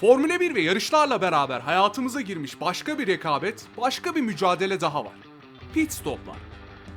Formüle 1 ve yarışlarla beraber hayatımıza girmiş başka bir rekabet, başka bir mücadele daha var. Pit stoplar.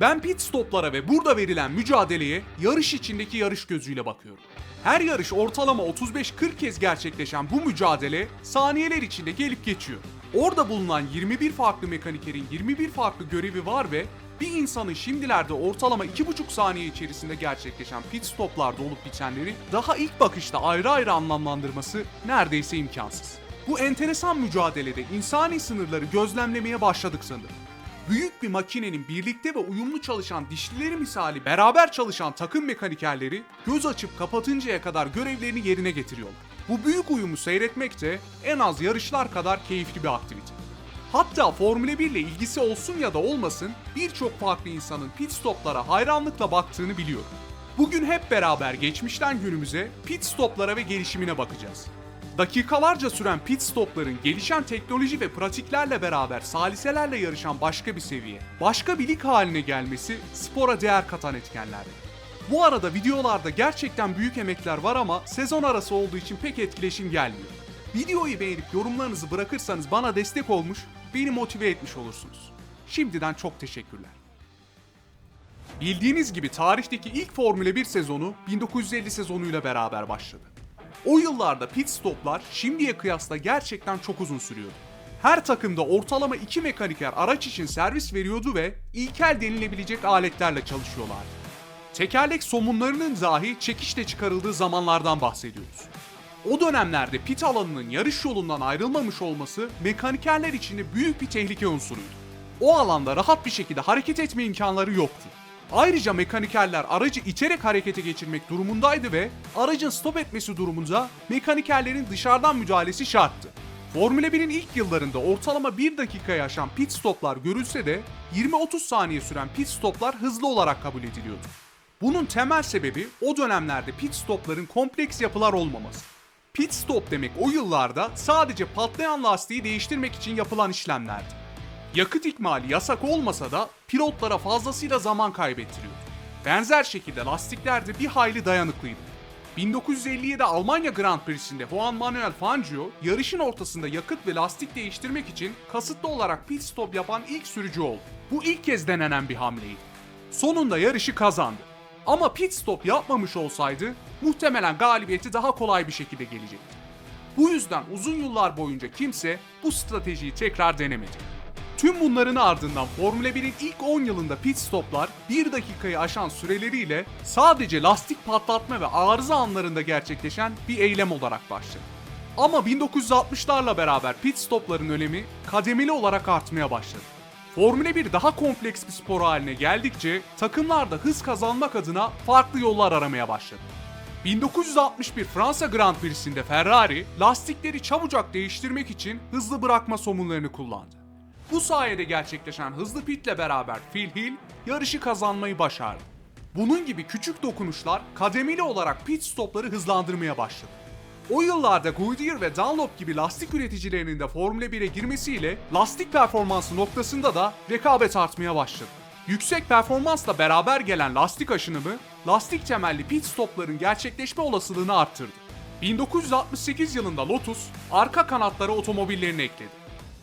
Ben pit stoplara ve burada verilen mücadeleye yarış içindeki yarış gözüyle bakıyorum. Her yarış ortalama 35-40 kez gerçekleşen bu mücadele saniyeler içinde gelip geçiyor. Orada bulunan 21 farklı mekanikerin 21 farklı görevi var ve bir insanın şimdilerde ortalama 2,5 saniye içerisinde gerçekleşen pit stoplarda olup bitenleri daha ilk bakışta ayrı ayrı anlamlandırması neredeyse imkansız. Bu enteresan mücadelede insani sınırları gözlemlemeye başladık sanırım. Büyük bir makinenin birlikte ve uyumlu çalışan dişlileri misali beraber çalışan takım mekanikerleri göz açıp kapatıncaya kadar görevlerini yerine getiriyorlar. Bu büyük uyumu seyretmek de en az yarışlar kadar keyifli bir aktivite. Hatta Formüle 1 ile ilgisi olsun ya da olmasın birçok farklı insanın pit stoplara hayranlıkla baktığını biliyorum. Bugün hep beraber geçmişten günümüze pit stoplara ve gelişimine bakacağız. Dakikalarca süren pit stopların gelişen teknoloji ve pratiklerle beraber saliselerle yarışan başka bir seviye, başka bir lig haline gelmesi spora değer katan etkenlerdir. Bu arada videolarda gerçekten büyük emekler var ama sezon arası olduğu için pek etkileşim gelmiyor. Videoyu beğenip yorumlarınızı bırakırsanız bana destek olmuş, beni motive etmiş olursunuz. Şimdiden çok teşekkürler. Bildiğiniz gibi tarihteki ilk Formüle 1 sezonu 1950 sezonuyla beraber başladı. O yıllarda pit stoplar şimdiye kıyasla gerçekten çok uzun sürüyordu. Her takımda ortalama 2 mekaniker araç için servis veriyordu ve ilkel denilebilecek aletlerle çalışıyorlardı. Tekerlek somunlarının dahi çekişle çıkarıldığı zamanlardan bahsediyoruz. O dönemlerde pit alanının yarış yolundan ayrılmamış olması mekanikerler için de büyük bir tehlike unsuruydu. O alanda rahat bir şekilde hareket etme imkanları yoktu. Ayrıca mekanikerler aracı iterek harekete geçirmek durumundaydı ve aracın stop etmesi durumunda mekanikerlerin dışarıdan müdahalesi şarttı. Formüle 1'in ilk yıllarında ortalama 1 dakikaya aşan pit stoplar görülse de 20-30 saniye süren pit stoplar hızlı olarak kabul ediliyordu. Bunun temel sebebi o dönemlerde pit stopların kompleks yapılar olmaması. Pit stop demek o yıllarda sadece patlayan lastiği değiştirmek için yapılan işlemlerdi. Yakıt ikmali yasak olmasa da pilotlara fazlasıyla zaman kaybettiriyordu. Benzer şekilde lastikler de bir hayli dayanıklıydı. 1957 Almanya Grand Prix'sinde Juan Manuel Fangio yarışın ortasında yakıt ve lastik değiştirmek için kasıtlı olarak pit stop yapan ilk sürücü oldu. Bu ilk kez denenen bir hamleydi. Sonunda yarışı kazandı. Ama pit stop yapmamış olsaydı muhtemelen galibiyeti daha kolay bir şekilde gelecekti. Bu yüzden uzun yıllar boyunca kimse bu stratejiyi tekrar denemedi. Tüm bunların ardından Formula 1'in ilk 10 yılında pit stoplar 1 dakikayı aşan süreleriyle sadece lastik patlatma ve arıza anlarında gerçekleşen bir eylem olarak başladı. Ama 1960'larla beraber pit stopların önemi kademeli olarak artmaya başladı. Formüle 1 daha kompleks bir spor haline geldikçe takımlar da hız kazanmak adına farklı yollar aramaya başladı. 1961 Fransa Grand Prix'sinde Ferrari lastikleri çabucak değiştirmek için hızlı bırakma somunlarını kullandı. Bu sayede gerçekleşen hızlı pitle beraber Phil Hill yarışı kazanmayı başardı. Bunun gibi küçük dokunuşlar kademeli olarak pit stopları hızlandırmaya başladı. O yıllarda Goodyear ve Dunlop gibi lastik üreticilerinin de Formula 1'e girmesiyle lastik performansı noktasında da rekabet artmaya başladı. Yüksek performansla beraber gelen lastik aşınımı, lastik temelli pit stopların gerçekleşme olasılığını arttırdı. 1968 yılında Lotus, arka kanatları otomobillerine ekledi.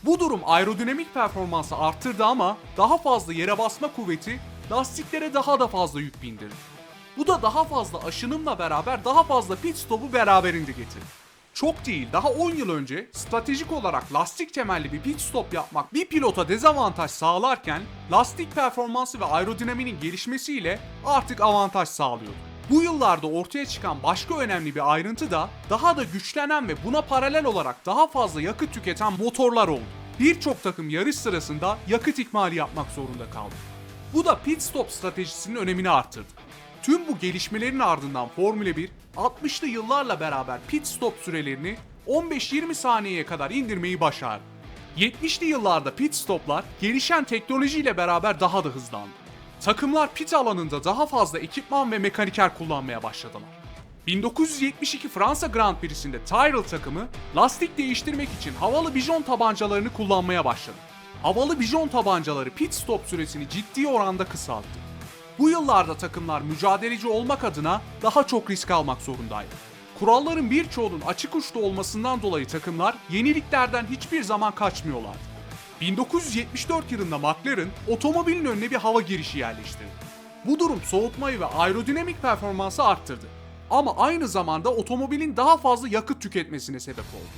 Bu durum aerodinamik performansı arttırdı ama daha fazla yere basma kuvveti lastiklere daha da fazla yük bindirdi. Bu da daha fazla aşınımla beraber daha fazla pit stopu beraberinde getirdi. Çok değil, daha 10 yıl önce stratejik olarak lastik temelli bir pit stop yapmak bir pilota dezavantaj sağlarken lastik performansı ve aerodinaminin gelişmesiyle artık avantaj sağlıyordu. Bu yıllarda ortaya çıkan başka önemli bir ayrıntı da daha da güçlenen ve buna paralel olarak daha fazla yakıt tüketen motorlar oldu. Birçok takım yarış sırasında yakıt ikmali yapmak zorunda kaldı. Bu da pit stop stratejisinin önemini arttırdı. Tüm bu gelişmelerin ardından Formula 1, 60'lı yıllarla beraber pit stop sürelerini 15-20 saniyeye kadar indirmeyi başardı. 70'li yıllarda pit stoplar gelişen teknolojiyle beraber daha da hızlandı. Takımlar pit alanında daha fazla ekipman ve mekaniker kullanmaya başladılar. 1972 Fransa Grand Prix'sinde Tyrrell takımı lastik değiştirmek için havalı bijon tabancalarını kullanmaya başladı. Havalı bijon tabancaları pit stop süresini ciddi oranda kısalttı. Bu yıllarda takımlar mücadeleci olmak adına daha çok risk almak zorundaydı. Kuralların birçoğunun açık uçlu olmasından dolayı takımlar yeniliklerden hiçbir zaman kaçmıyorlardı. 1974 yılında McLaren otomobilin önüne bir hava girişi yerleştirdi. Bu durum soğutmayı ve aerodinamik performansı arttırdı. Ama aynı zamanda otomobilin daha fazla yakıt tüketmesine sebep oldu.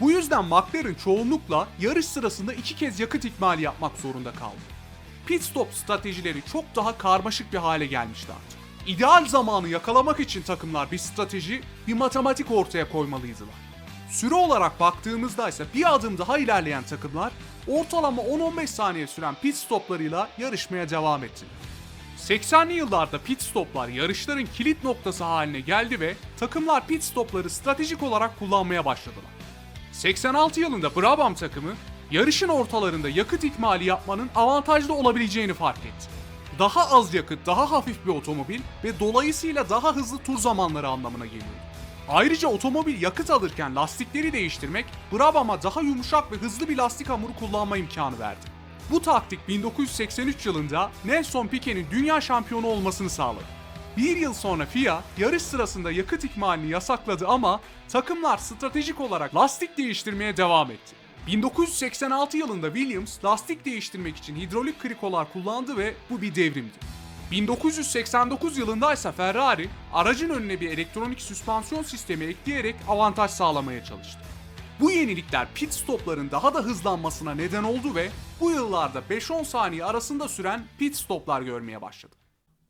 Bu yüzden McLaren çoğunlukla yarış sırasında iki kez yakıt ikmali yapmak zorunda kaldı. Pit stop stratejileri çok daha karmaşık bir hale gelmişti artık. İdeal zamanı yakalamak için takımlar bir strateji, bir matematik ortaya koymalıydılar. Süre olarak baktığımızda ise bir adım daha ilerleyen takımlar ortalama 10-15 saniye süren pit stoplarıyla yarışmaya devam ettiler. 80'li yıllarda pit stoplar yarışların kilit noktası haline geldi ve takımlar pit stopları stratejik olarak kullanmaya başladılar. 86 yılında Brabham takımı yarışın ortalarında yakıt ikmali yapmanın avantajlı olabileceğini fark etti. Daha az yakıt, daha hafif bir otomobil ve dolayısıyla daha hızlı tur zamanları anlamına geliyor. Ayrıca otomobil yakıt alırken lastikleri değiştirmek Brabham'a daha yumuşak ve hızlı bir lastik hamuru kullanma imkanı verdi. Bu taktik 1983 yılında Nelson Piquet'in dünya şampiyonu olmasını sağladı. Bir yıl sonra FIA yarış sırasında yakıt ikmalini yasakladı ama takımlar stratejik olarak lastik değiştirmeye devam etti. 1986 yılında Williams lastik değiştirmek için hidrolik krikolar kullandı ve bu bir devrimdi. 1989 yılında ise Ferrari aracın önüne bir elektronik süspansiyon sistemi ekleyerek avantaj sağlamaya çalıştı. Bu yenilikler pit stopların daha da hızlanmasına neden oldu ve bu yıllarda 5-10 saniye arasında süren pit stoplar görmeye başladı.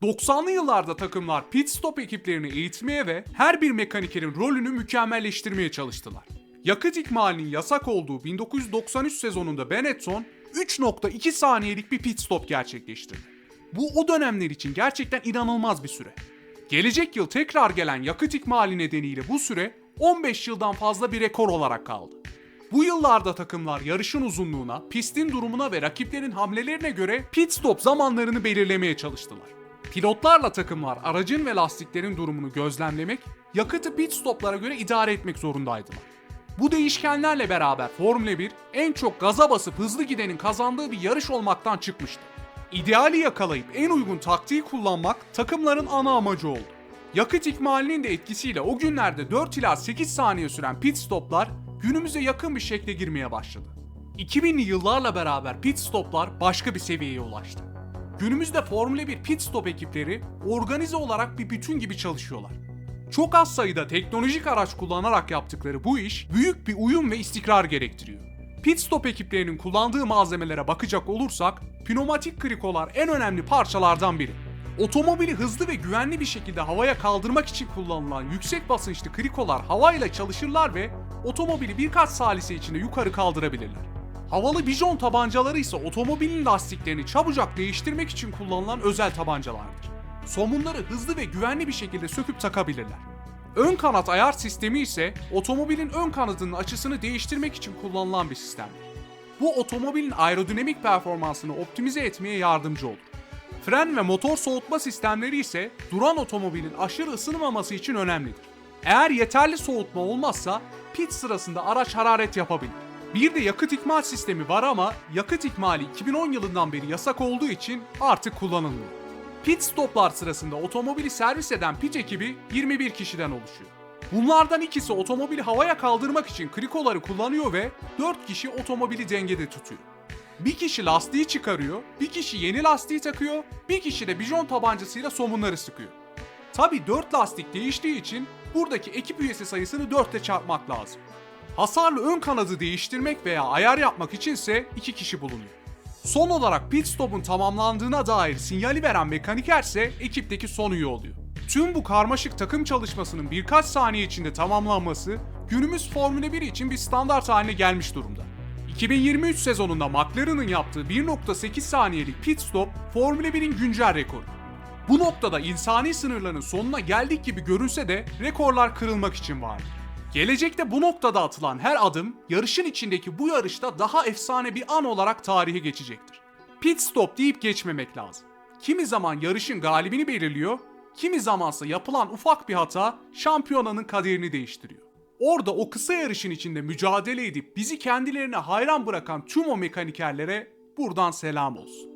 90'lı yıllarda takımlar pit stop ekiplerini eğitmeye ve her bir mekanikerin rolünü mükemmelleştirmeye çalıştılar. Yakıt ikmalinin yasak olduğu 1993 sezonunda Benetton 3.2 saniyelik bir pit stop gerçekleştirdi. Bu o dönemler için gerçekten inanılmaz bir süre. Gelecek yıl tekrar gelen yakıt ikmali nedeniyle bu süre 15 yıldan fazla bir rekor olarak kaldı. Bu yıllarda takımlar yarışın uzunluğuna, pistin durumuna ve rakiplerin hamlelerine göre pit stop zamanlarını belirlemeye çalıştılar. Pilotlarla takımlar aracın ve lastiklerin durumunu gözlemlemek, yakıtı pit stoplara göre idare etmek zorundaydılar. Bu değişkenlerle beraber Formula 1 en çok gaza basıp hızlı gidenin kazandığı bir yarış olmaktan çıkmıştı. İdeali yakalayıp en uygun taktiği kullanmak takımların ana amacı oldu. Yakıt ikmalinin de etkisiyle o günlerde 4 ila 8 saniye süren pit stoplar günümüze yakın bir şekle girmeye başladı. 2000'li yıllarla beraber pit stoplar başka bir seviyeye ulaştı. Günümüzde Formula 1 pit stop ekipleri organize olarak bir bütün gibi çalışıyorlar. Çok az sayıda teknolojik araç kullanarak yaptıkları bu iş büyük bir uyum ve istikrar gerektiriyor. Pit stop ekiplerinin kullandığı malzemelere bakacak olursak pneumatik krikolar en önemli parçalardan biri. Otomobili hızlı ve güvenli bir şekilde havaya kaldırmak için kullanılan yüksek basınçlı krikolar havayla çalışırlar ve otomobili birkaç salise içinde yukarı kaldırabilirler. Havalı bijon tabancaları ise otomobilin lastiklerini çabucak değiştirmek için kullanılan özel tabancalardır. Somunları hızlı ve güvenli bir şekilde söküp takabilirler. Ön kanat ayar sistemi ise otomobilin ön kanadının açısını değiştirmek için kullanılan bir sistemdir. Bu otomobilin aerodinamik performansını optimize etmeye yardımcı olur. Fren ve motor soğutma sistemleri ise duran otomobilin aşırı ısınmaması için önemlidir. Eğer yeterli soğutma olmazsa pit sırasında araç hararet yapabilir. Bir de yakıt ikmal sistemi var ama yakıt ikmali 2010 yılından beri yasak olduğu için artık kullanılmıyor. Pit stoplar sırasında otomobili servis eden pit ekibi 21 kişiden oluşuyor. Bunlardan ikisi otomobili havaya kaldırmak için krikoları kullanıyor ve 4 kişi otomobili dengede tutuyor. Bir kişi lastiği çıkarıyor, bir kişi yeni lastiği takıyor, bir kişi de bijon tabancasıyla somunları sıkıyor. Tabi 4 lastik değiştiği için buradaki ekip üyesi sayısını 4 ile çarpmak lazım. Hasarlı ön kanadı değiştirmek veya ayar yapmak içinse 2 kişi bulunuyor. Son olarak pit stop'un tamamlandığına dair sinyali veren mekaniker ise ekipteki son üye oluyor. Tüm bu karmaşık takım çalışmasının birkaç saniye içinde tamamlanması günümüz Formula 1 için bir standart haline gelmiş durumda. 2023 sezonunda McLaren'ın yaptığı 1.8 saniyelik pit stop Formula 1'in güncel rekoru. Bu noktada insani sınırların sonuna geldik gibi görünse de rekorlar kırılmak için var. Gelecekte bu noktada atılan her adım yarışın içindeki bu yarışta daha efsane bir an olarak tarihe geçecektir. Pit stop deyip geçmemek lazım. Kimi zaman yarışın galibini belirliyor, kimi zamansa yapılan ufak bir hata şampiyonanın kaderini değiştiriyor. Orada o kısa yarışın içinde mücadele edip bizi kendilerine hayran bırakan tüm o mekanikerlere buradan selam olsun.